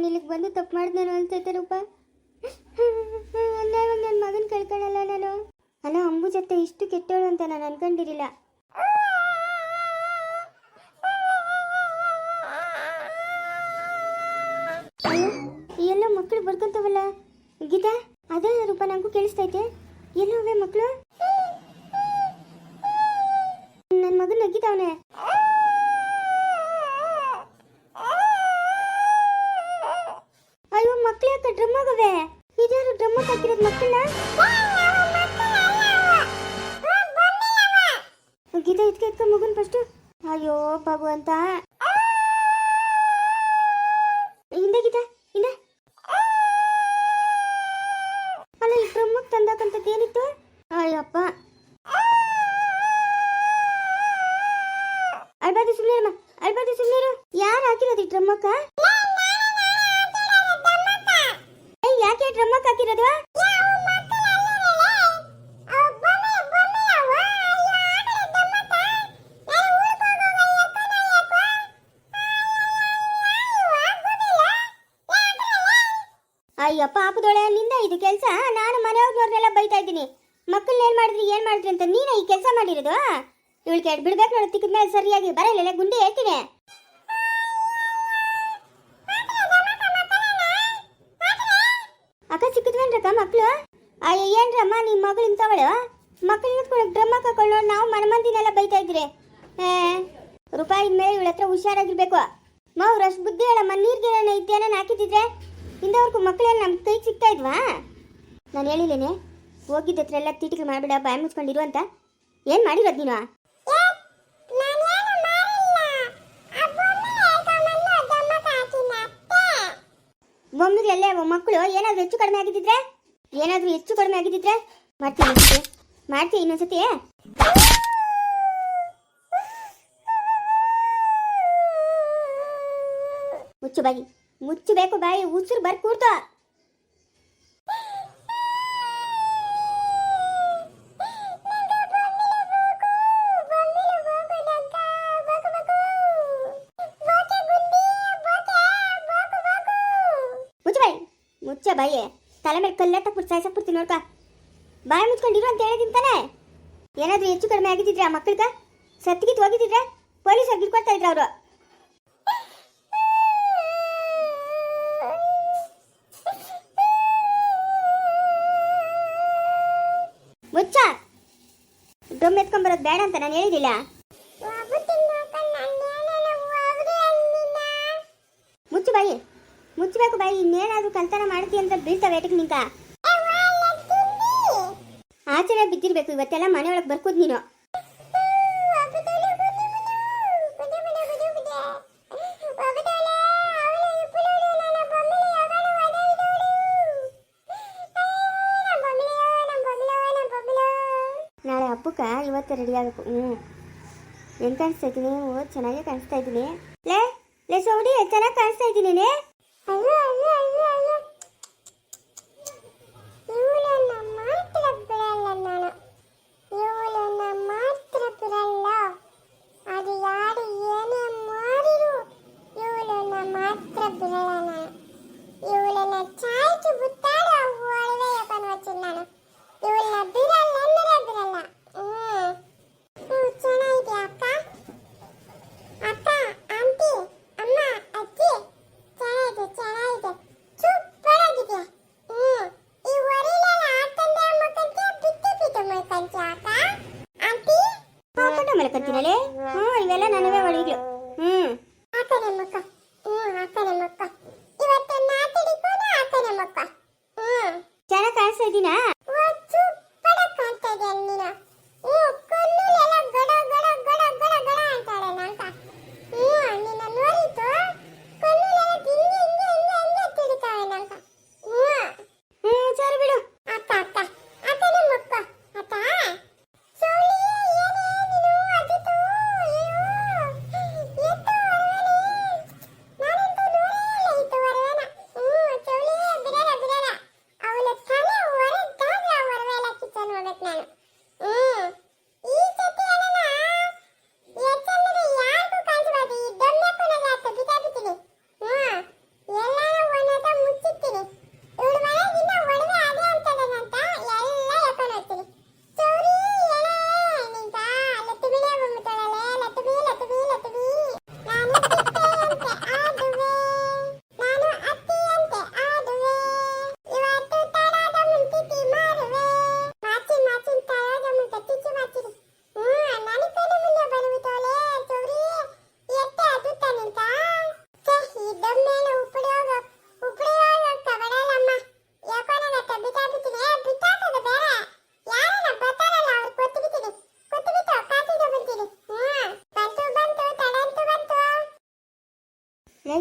ನಾನು ಇಲ್ಲಿಗೆ ಬಂದು ತಪ್ಪು ಮಾಡಿದ್ನೇನೋ ಅನ್ಸೈತೆ ರೂಪ. ಅನ್ಯಾಯವಾಗಿ ನನ್ನ ಮಗನ ಕಳ್ಕೊಳ್ಳಲ್ಲ ನಾನು. ಅಲ್ಲ, ಅಂಬು ಜೊತೆ ಇಷ್ಟು ಕೆಟ್ಟೋಳು ಅಂತ ನಾನು ಅನ್ಕೊಂಡಿರಲಿಲ್ಲ. ಎಲ್ಲ ಮಕ್ಕಳು ಬರ್ಕೊಂತವಲ್ಲ? ಗೀತಾ, ಅದೇ ರೂಪ ನನಗೂ ಕೇಳಿಸ್ತೈತೆ. ಎಲ್ಲವೇ ಮಕ್ಕಳು ನನ್ನ ಮಗನ ನಗ್ಗಿತಾವನೆ ಅಯ್ಯೋ, ಮಕ್ಳು ಯಾಕೆ ಡ್ರಮ್ ಆಗವೆ ಇದ್ಯಾರು ಡ್ರಮ್ ಹಾಕಿರೋದು ಮಕ್ಕಳನ್ನ? ಗೀತಾ, ಇದ್ಕೆ ಎತ್ಕ ಮಗುನ್ ಫಸ್ಟ್ ಅಯ್ಯೋ, ಭಗವಂತ. ಹಿಂದೆ, ಗೀತಾ, ಹಿಂದೆ. ಅಲ್ಲ, ಈ ಡ್ರಮ್ಮಕ್ಕೆ ತಂದಾಕಂತದ್ದು ಏನಿತ್ತು? ಅಯ್ಯಪ್ಪ. ಅಳ್ಬಾದಿ ಸುಮ್ಮನೆ ಅಳ್ಬಾದಿ ಸುಮ್ಮನೆ ಯಾರು ಹಾಕಿರೋದು ಈ ಡ್ರಮ್ಮಕ್ಕ ಪಾಪದೊಳೆ ನಿಂದ ಇದು ಕೆಲಸ? ನಾನು ಮನೆಯವ್ರನ್ನೆಲ್ಲ ಬೈತಾ ಇದ್ದೀನಿ. ಮಕ್ಕಳನ್ನ ಏನು ಮಾಡಿದ್ರಿ ಏನು ಮಾಡಿದ್ರಿ ಅಂತ ನೀನೇ ಈ ಕೆಲಸ ಮಾಡಿರೋದು? ಇವಳು ಕೆಟ್ಟು ಬಿಡ್ಬೇಕು ನೋಡಿ, ತಿಕ್ಕಿದ ಮೇಲೆ ಸರಿಯಾಗಿ. ಬರಲಿಲ್ಲ ಗುಂಡಿ ಹೇಳ್ತೀನಿ. ಅಕ್ಕ ಸಿಕ್ಕಿದ್ವೇನ್ರಕ್ಕ ಮಕ್ಕಳು ಅಯ್ಯ, ಏನ್ರಮ್ಮ ನಿಮ್ಮ ಮಗಳು ಇಂಥವಳು? ಮಕ್ಕಳು ನಿಂತ್ಕೊಂಡು ಡ್ರಮ್ ಹಾಕೊಂಡು ನಾವು ಮನೆ ಮಂದಿನೆಲ್ಲ ಬೈತಾ ಇದ್ರಿ ರೂಪಾಯಿ ಮೇಲೆ ಇವಳ ಹತ್ರ ಹುಷಾರಾಗಿರ್ಬೇಕು. ಮಾವ್ರು ಅಷ್ಟು ಬುದ್ಧಿ ಹೇಳಮ್ಮ ನೀರ್ಗೆ ಇದ್ದೇನೆ ಹಾಕಿದ್ರೆ ಇಂದವರೆಗೂ ಮಕ್ಕಳೆಲ್ಲ ನಮ್ಮ ಕೈಗೆ ಸಿಗ್ತಾ ಇದ್ವಾ? ನಾನು ಹೇಳಿಲ್ಲೇನೆ ಹೋಗಿದ್ದ ಹತ್ರ ಎಲ್ಲ ತೀಟಿಗೆ ಮಾಡಬೇಡ ಬಾಯಿ ಮುಚ್ಕೊಂಡಿರು ಅಂತ. ಏನು ಮಾಡಿರೋದು ನೀನು? ಬೊಮ್ಮಿಗೆ ಅಲ್ಲೇ ಮಕ್ಕಳು ಏನಾದರೂ ಹೆಚ್ಚು ಕಡಿಮೆ ಆಗಿದ್ದಿದ್ರೆ? ಏನಾದರೂ ಹೆಚ್ಚು ಕಡಿಮೆ ಆಗಿದ್ದಿದ್ರೆ? ಮಾಡ್ತೀನಿ ಮಾಡ್ತೀಯ ಮಾಡ್ತೀನಿ ಇನ್ನೊಂದ್ಸತಿ? ಮುಚ್ಚು ಬಾಯಿ. ಮುಚ್ಚು ಬೇಕು ಬಾಯಿ, ಉಸಿರು ಬರ್ ಕೂರ್ತು. ಮುಚ್ಚು ಬಾಯಿ ತಲೆ ಮೇಲೆ ಕಲ್ಲೆಟ್ಟ ಪುಟ್ ಸಾಯ್ಸಕ್ ಬಿಡ್ತೀನಿ ನೋಡ್ಕ. ಬಾಯಿ ಮುಚ್ಕೊಂಡಿರು ಅಂತ ಹೇಳಿದ್ದೀನಿ ತಾನೆ? ಏನಾದ್ರೂ ಹೆಚ್ಚು ಕಡಿಮೆ ಆಗಿದ್ದಿದ್ರೆ ಆ ಮಕ್ಕಳಿಗೆ ಸತ್ತಿಗೆ ಹೋಗಿದ್ದಿದ್ರೆ ಪೊಲೀಸ್ ಹಿಡ್ಕೊಡ್ತಾ ಇದ್ರು ಅವರು. ಡ್ರಮ್ ಎತ್ಕೊಂಬರೋದು ಬೇಡ ಅಂತ ನಾನು ಹೇಳಿದಿಲ್ಲ ಮುಚ್ಚು ಬಾಯಿ, ಮುಚ್ಚಬೇಕು ಬಾಯಿ, ಇನ್ನೇನಾದ್ರೂ ಕಲ್ತನ ಮಾಡ್ತಿ ಅಂತ ಬೀಳ್ತಾವೆ ಏಟಕ್ ನಿಂತ. ಆಚರಣೆ ಬಿದ್ದಿರ್ಬೇಕು, ಇವತ್ತೆಲ್ಲ ಮನೆಯೊಳಗೆ ಬರ್ಕೋದ್ ನೀನು. ಇವತ್ತು ರೆಡಿ ಆಗಬೇಕು ಹ್ಞೂ ಹೆಂಗೆ ಕಾಣಿಸ್ತಾ ಇದ್ದೀನಿ? ಓ, ಚೆನ್ನಾಗೇ ಕಾಣಿಸ್ತಾ ಇದ್ದೀನಿ. ಲೇ ಲೇ ಸೌಡಿ, ಚೆನ್ನಾಗಿ ಕಾಣಿಸ್ತಾ ಇದ್ದೀನಿ ಇವಳನ್ನ ಮಾತ್ರ ಬಿಡಲ್ಲ ಹಾಕೊಂಡ ಹ್ಞೂ ಇವೆಲ್ಲ ನನವೇ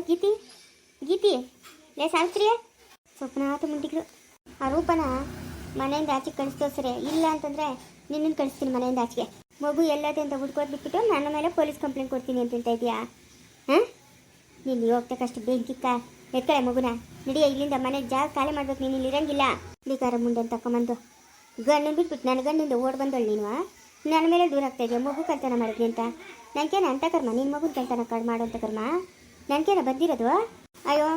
ಗೀತಿ ಗೀತಿ, ಲೇ ಸ್ವಪ್ನ ಆತ ಮುಂಡಿಗಳು ಆ ರೂಪನ ಮನೆಯಿಂದ ಆಚೆಗೆ ಕಳಿಸ್ತೇವೆ ಸರಿ, ಇಲ್ಲ ಅಂತಂದರೆ ನಿನ್ನನ್ನು ಕಳಿಸ್ತೀನಿ ಮನೆಯಿಂದ ಆಚೆಗೆ. ಮಗು ಎಲ್ಲದೆ ಅಂತ ಹುಡ್ಕೋದು ಬಿಟ್ಬಿಟ್ಟು ನನ್ನ ಮೇಲೆ ಪೊಲೀಸ್ ಕಂಪ್ಲೇಂಟ್ ಕೊಡ್ತೀನಿ ಅಂತ ಹೇಳ್ತಾ ಇದೆಯಾ ಹಾಂ? ನೀನು ಹೋಗ್ತಕ್ಕಷ್ಟು ಬೆಂಕಿಕ್ಕ ಎತ್ಕಳೆ ಮಗುನ. ನಡಿಯ, ಇಲ್ಲಿಂದ ಮನೆ ಜಾಗ ಖಾಲಿ ಮಾಡ್ಬೇಕು, ನೀನು ಇಲ್ಲಿ ಇರಂಗಿಲ್ಲ. ಬೇಕಾರ ಮುಂಡೆ ಅಂತ ತಕೊಂಬಂದು. ಗಣ್ಣು ಬಿಟ್ಬಿಟ್ಟು ನನ್ನ ಗಣ್ಣಿಂದ ಓಡ್ ಬಂದಳು ನೀನು ನನ್ನ ಮೇಲೆ ದೂರ ಆಗ್ತಾ ಇದೆಯಾ? ಮಗು ಕಳ್ತನ ಮಾಡಿದ್ವಿ ಅಂತ? ನನಗೇನು ಅಂತ ಕರ್ಮ? ನಿನ್ನ ಮಗುನ ಕಳ್ತನ ಕಡ್ ಮಾಡು ಅಂತ ಕರ್ಮ? ನನಗೇನ ಬಂದಿರೋದು? ಅಯ್ಯೋ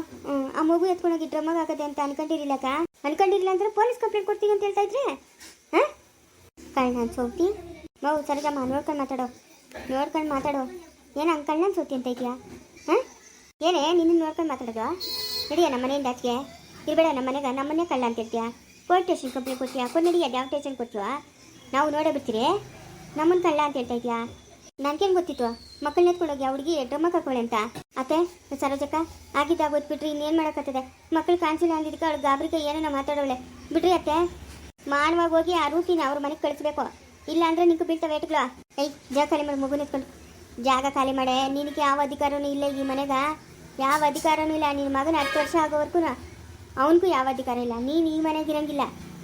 ಆ ಮಗು ಎತ್ಕೊಂಡೋಗಿ ಡ್ರಮ್ಮಾಗ ಆಗದೆ ಅಂತ ಅನ್ಕೊಂಡಿರಿಲ್ಲಕ್ಕ ಅನ್ಕೊಂಡಿರ್ಲಿಲ್ಲ ಅಂದ್ರೆ ಪೊಲೀಸ್ ಕಂಪ್ಲೇಂಟ್ ಕೊಡ್ತೀನಿ ಅಂತ ಹೇಳ್ತಾ ಇದ್ರೆ? ಹಾಂ? ಕಳ್ ನಾನು ಸೋತಿ. ಮಗು ಸರಿಗಮ್ಮ, ನೋಡ್ಕೊಂಡು ಮಾತಾಡೋ. ನೋಡ್ಕೊಂಡು ಮಾತಾಡೋ. ಏನು ಹಂಗೆ ನಾನು ಸೋತಿ ಅಂತ ಇದೆಯಾ? ಹಾಂ? ಏನೇ ನಿನ್ನ ನೋಡ್ಕೊಂಡು ಮಾತಾಡೋದು? ನಡಿಯ ನಮ್ಮ ಮನೆಯಿಂದ ಆಚೆಗೆ? ಇರಬೇಡ, ನಮ್ಮ ಮನೆಗೆ ನಮ್ಮನ್ನೇ ಕಳ್ಳ ಅಂತ ಹೇಳ್ತೀಯಾ ಪೊಲೀಸ್ ಸ್ಟೇಷನ್ ಕಂಪ್ಲೇಂಟ್ ಕೊಡ್ತೀಯಾ? ಕೊನ್ನಡಿಯ ಯಾವ ಸ್ಟೇಷನ್ ಕೊಡ್ತೀವ ನಾವು ನೋಡೋ ಬಿಡ್ತೀರಿ? ನಮ್ಮನ್ನ ಕಳ್ಳ ಅಂತ ಹೇಳ್ತಾ ಇದೆಯಾ? ನನಗೇನು ಗೊತ್ತಿತ್ತು? ಮಕ್ಕಳನ್ನ ಆ ಹುಡುಗಿ ಡ್ರಮ್ಮ ಹಾಕೊಳ್ಳಿ ಅಂತ. ಅತ್ತೆ, ಸರೋಜಕ್ಕ ಆಗಿದ್ದಾಗ ಓದ್ಬಿಟ್ರಿ ಇನ್ನೇನು ಮಾಡೋಕ್ಕತ್ತದೆ ಮಕ್ಕಳು ಕಾಣಿಸಿಲ್ಲ ಅಂದಿದ್ದಕ್ಕೆ ಅವಳು ಗಾಬರಿಗೆ ಏನೋ ಮಾತಾಡೋಳೆ ಬಿಡ್ರಿ ಅತ್ತೆ. ಮಾನವಾಗಿ ಹೋಗಿ ಆ ರೂಟಿನ ಅವ್ರ ಮನೆಗೆ ಕಳಿಸ್ಬೇಕು. ಇಲ್ಲ ಅಂದ್ರೆ ನಿಂಗೆ ಬೀಳ್ತವೆ ಏಟ್ಗಳು. ಏಯ್, ಜಾಗ ಖಾಲಿ ಮಾಡಿ ಮಗು ಎತ್ಕೊಂಡು. ಜಾಗ ಖಾಲಿ ಮಾಡೆ, ನಿನಗೆ ಯಾವ ಅಧಿಕಾರನೂ ಇಲ್ಲ ಈ ಮನೆಗ. ಯಾವ ಅಧಿಕಾರನೂ ಇಲ್ಲ ನಿನ್ನ ಮಗನ ಹತ್ತು ವರ್ಷ ಆಗೋವರೆಗೂ ಅವನಿಗೂ ಯಾವ ಅಧಿಕಾರ ಇಲ್ಲ. ನೀನು ಈ ಮನೆಗೆ ಇರಂಗಿಲ್ಲ.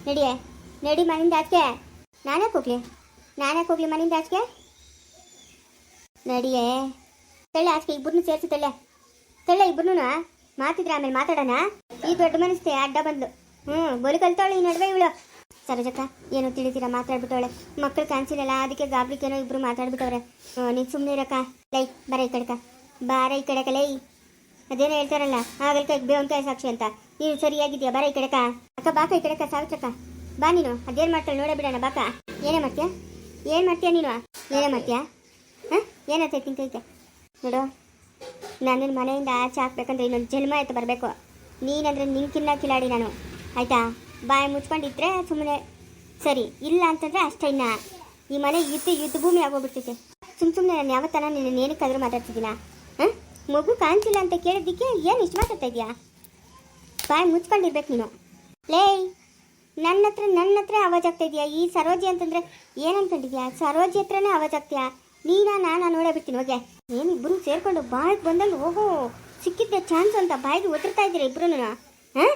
ನಡಿಯೇ. ನಡಿ ಮನೆಯಿಂದ ಆಚೆ ನಾನೇ ಹೋಗ್ಲಿ? ನಾನೇ ಹೋಗ್ಲಿ ಮನೆಯಿಂದ ಆಚೆಗೆ? ನಡಿಯೇ. ತಳ್ಳೆ ಆಸ್ಕೆ ಇಬ್ಬರನ್ನು ಸೇರಿಸಿ ತಳ್ಳೆ. ತಳ್ಳೆ ಇಬ್ಬರನ್ನು ಮಾತಿದ್ರೆ ಆಮೇಲೆ ಮಾತಾಡೋಣ? ಈ ದೊಡ್ಡ ಮನಸ್ತೆ ಅಡ್ಡ ಬಂದ್ಲು. ಹ್ಞೂ ಬೋಲಿ ಕಲ್ತಾವಳು ಈ ನಡುವೆ ಇವಳು. ಸರೋಜಕ್ಕ, ಏನು ತಿಳಿತೀರಾ ಮಾತಾಡ್ಬಿಟ್ಟವಳೆ. ಮಕ್ಕಳು ಕಾಣಿಸಿಲ್ಲಲ್ಲ, ಅದಕ್ಕೆ ಗಾಬ್ರಿಕೇನೋ ಇಬ್ಬರು ಮಾತಾಡ್ಬಿಟ್ಟವ್ರೆ. ನೀನು ಸುಮ್ಮನೆ ಇರಕ್ಕ. ಲೈ, ಬರ ಈ ಕಡೆಕ. ಬಾರ ಈ ಕಡೆಕ, ಲೈ. ಅದೇನೋ ಹೇಳ್ತಾರಲ್ಲ ಆಗಲ್ಕಾಯಿ ಬೇವಂಕಾಯಿ ಸಾಕ್ಷಿ ಅಂತ. ನೀನು ಸರಿಯಾಗಿದ್ಯಾ? ಬರ ಈ ಕಡೆಕ. ಅಕ್ಕ, ಬಾಕ ಈ ಕಡೆಕ, ಸಾವಿತ್ರಕ್ಕ. ಬಾ ನೀನು. ಅದೇನು ಮಾಡ್ತಾಳೆ ನೋಡೇ ಬಿಡೋಣ, ಬಾಕ. ಏನೇ ಮಾಡ್ತೀಯ? ಏನು ಮಾಡ್ತೀಯ ನೀನು? ಏನೇ ಮಾಡ್ತೀಯ? ಹಾಂ ಏನತ್ತೈತಿ ಕೈಗೆ ನೋಡು ನನ್ನ ಮನೆಯಿಂದ ಆಚೆ ಹಾಕ್ಬೇಕಂದ್ರೆ ಇನ್ನೊಂದು ಜನ್ಮ ಆಯ್ತು ಬರಬೇಕು. ನೀನಂದ್ರೆ ನಿಂಕಿನ್ನ ಕಿಲಾಡಿ ನಾನು. ಆಯಿತಾ? ಬಾಯಿ ಮುಚ್ಕೊಂಡಿದ್ರೆ ಸುಮ್ಮನೆ ಸರಿ, ಇಲ್ಲ ಅಂತಂದರೆ ಅಷ್ಟೇ ಇನ್ನ. ಈ ಮನೆ ಯುದ್ಧ ಯುದ್ಧ ಭೂಮಿ ಆಗೋಗ್ಬಿಡ್ತೈತೆ. ಸುಮ್ಮ ಸುಮ್ಮನೆ ನಾನು ಯಾವತ್ತನ ನಿನ್ನ ಏನಕ್ಕಾದ್ರೂ ಮಾತಾಡ್ತಿದ್ದೀನ? ಹಾಂ ಮಗು ಕಾಣ್ತಿಲ್ಲ ಅಂತ ಕೇಳಿದ್ದಕ್ಕೆ ಏನು ಇಷ್ಟು ಮಾತಾಡ್ತಾ ಇದೆಯಾ ಬಾಯಿ ಮುಚ್ಕೊಂಡಿರ್ಬೇಕು ನೀನು. ಲೇಯ್ ನನ್ನ ಹತ್ರ ನನ್ನ ಹತ್ರ ಆವಾಜ್ ಆಗ್ತಾ ಇದೆಯಾ? ಈ ಸರೋಜಿ ಅಂತಂದರೆ ಏನು ಸರೋಜಿ ಹತ್ರನೇ ಆವಾಜ್ ಆಗ್ತೀಯಾ? ನೀನಾ ನಾನು ನೋಡೇ ಬಿಡ್ತೀನಿ ಓಕೆ ನೀನು ಇಬ್ಬರು ಸೇರ್ಕೊಂಡು ಬಾಯಿಗೆ ಬಂದಲ್ಲಿ ಹೋಗೋ ಸಿಕ್ಕಿದ್ದೆ ಚಾನ್ಸ್ ಅಂತ ಬಾಯಿಗೆ ಒತ್ತಿರ್ತಾ ಇದ್ದೀರಿ ಇಬ್ಬರೂ ಹಾಂ?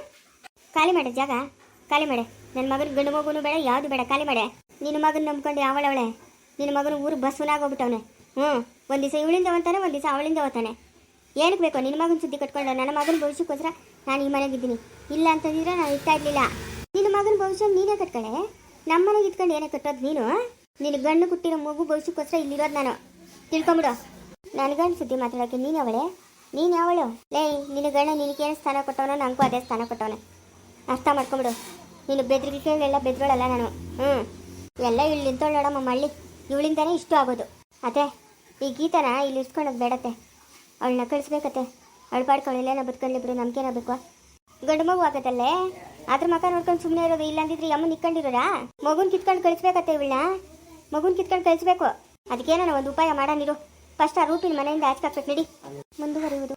ಖಾಲಿ ಮಾಡೆ ಜಾಗ, ಖಾಲಿ ಮಾಡೆ. ನನ್ನ ಮಗನ ಗಂಡು ಮಗುನು ಬೇಡ, ಯಾವುದು ಬೇಡ, ಖಾಲಿ ಮಾಡೆ. ನಿನ್ನ ಮಗನ ನಂಬ್ಕೊಂಡು ಯಾವಳವಳೆ ನಿನ್ನ ಮಗನ ಊರು ಬಸ್ವನಾಗೋಗ್ಬಿಟ್ಟವನೆ ಹ್ಞೂ, ಒಂದು ದಿವಸ ಇವಳಿಂದ ಹೋಗ್ತಾನೆ, ಒಂದು ದಿವಸ ಅವಳಿಂದ ಹೋಗ್ತಾನೆ. ಏನಕ್ಕೆ ಬೇಕೋ ನಿನ್ನ ಮಗನ ಸುದ್ದಿ ಕಟ್ಕೊಂಡು ನನ್ನ ಮಗನ ಭವಿಷ್ಯಕ್ಕೋಸ್ಕರ ನಾನು ಈ ಮನೆಗಿದ್ದೀನಿ ಇಲ್ಲ ಅಂತಂದಿದ್ರೆ ನಾನು ಇರ್ತಾ ಇರಲಿಲ್ಲ. ನಿನ್ನ ಮಗನ ಭವಿಷ್ಯ ನೀನೇ ಕಟ್ಕೊಳ್ಳೆ ನಮ್ಮ ಮನೆಗೆ ಇಟ್ಕೊಂಡು ಏನೇ ಕಟ್ಟೋದು ನೀನು ನಿನ್ನ ಗಂಡು ಕುಟ್ಟಿರ ಮಗು ಭವಿಷ್ಯಕ್ಕೋಸ್ಕರ ಇಲ್ಲಿರೋದು ನಾನು. ತಿಳ್ಕೊಂಬಿಡು. ಗಂಡ್ ಸುದ್ದಿ ಮಾತಾಡೋಕ್ಕೆ? ನೀನು ಅವಳೆ ನೀನು ಯಾವಳು? ಲೇ, ನಿನ್ನ ಗಂಡ ನಿನಗೇನು ಸ್ಥಾನ ಕೊಟ್ಟವನೋ ನನಗೂ ಅದೇ ಸ್ಥಾನ ಕೊಟ್ಟವನೆ. ಅರ್ಥ ಮಾಡ್ಕೊಂಬಿಡು. ನೀನು ಬೆದ್ರಿಕೆಗಳೆಲ್ಲ ಬೆದ್ರೋಳಲ್ಲ ನಾನು. ಹ್ಞೂ ಎಲ್ಲ ಇಲ್ಲಿ ನಿಂತೋಳು ನೋಡಮ್ಮ, ಮಳ್ಳಿ. ಇವಳಿಂದಾನೇ ಇಷ್ಟು ಆಗೋದು. ಅದೇ ಈ ಗೀತನ ಇಲ್ಲಿ ಇಟ್ಕೊಳ್ಳೋದು ಬೇಡತ್ತೆ. ಅವಳನ್ನ ಕಳಿಸ್ಬೇಕತ್ತೆ. ಅವಳು ಪಾಡ್ಕೊಳ್ಳಿಲ್ಲೇನೋ ಬದುಕೊಳ್ಳಿ ಬಿಡು, ನಮ್ಗೇನೋ ಬೇಕು? ಗಂಡು ಮಗು ಆಗತ್ತಲ್ಲೇ? ಅದ್ರ ಮಕ್ಕ ನೋಡ್ಕೊಂಡು ಸುಮ್ಮನೆ ಇರೋದು, ಇಲ್ಲಾಂದಿದ್ರೆ ಯಮ್ಮ ನಿಕ್ಕೊಂಡಿರೋರಾ ಮಗುನ ಕಿತ್ಕೊಂಡು ಕಳಿಸ್ಬೇಕತ್ತೆ ಇವಳನ್ನ? ಮಗುನ್ ಕಿತ್ಕೊಂಡು ಕಳಿಸ್ಬೇಕು. ಅದಕ್ಕೇನೋ ಒಂದು ಉಪಾಯ ಮಾಡೋಣಿರು ಫಸ್ಟ್ ಆ ರೂಪಿನ ಮನೆಯಿಂದ ಆಚೆ ಹಾಕ್ಬೇಕು ನಡಿ ಮುಂದುವರಿಯುವುದು.